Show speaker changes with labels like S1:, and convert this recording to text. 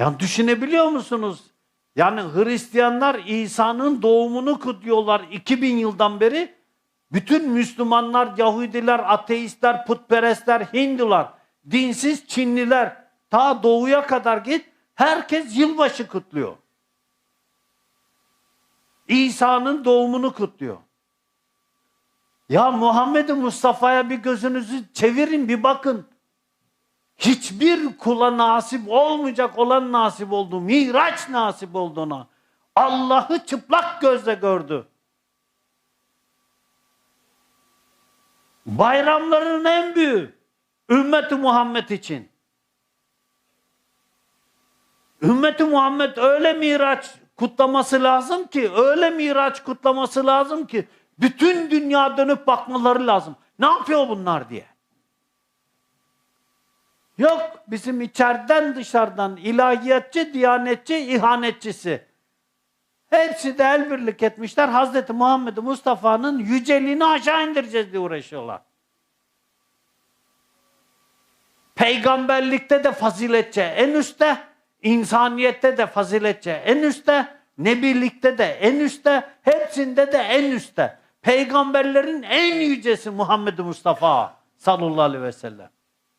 S1: Ya düşünebiliyor musunuz? Yani Hristiyanlar İsa'nın doğumunu kutluyorlar 2000 yıldan beri. Bütün Müslümanlar, Yahudiler, ateistler, putperestler, Hindular, dinsiz Çinliler ta doğuya kadar git herkes yılbaşı kutluyor. İsa'nın doğumunu kutluyor. Ya Muhammed Mustafa'ya bir gözünüzü çevirin bir bakın. Hiçbir kula nasip olmayacak olan nasip oldu. Miraç nasip oldu ona. Allah'ı çıplak gözle gördü. Bayramların en büyüğü. Ümmeti Muhammed için. Ümmeti Muhammed öyle miraç kutlaması lazım ki, öyle miraç kutlaması lazım ki bütün dünya dönüp bakmaları lazım. Ne yapıyor bunlar diye. Yok bizim içeriden dışarıdan ilahiyatçı, diyanetçi, ihanetçisi. Hepsi de el birlik etmişler. Hazreti Muhammed Mustafa'nın yüceliğini aşağı indireceğiz diye uğraşıyorlar. Peygamberlikte de faziletçe en üstte, insaniyette de faziletçe en üstte, nebilikte de en üstte, hepsinde de en üstte. Peygamberlerin en yücesi Muhammed Mustafa sallallahu aleyhi ve sellem.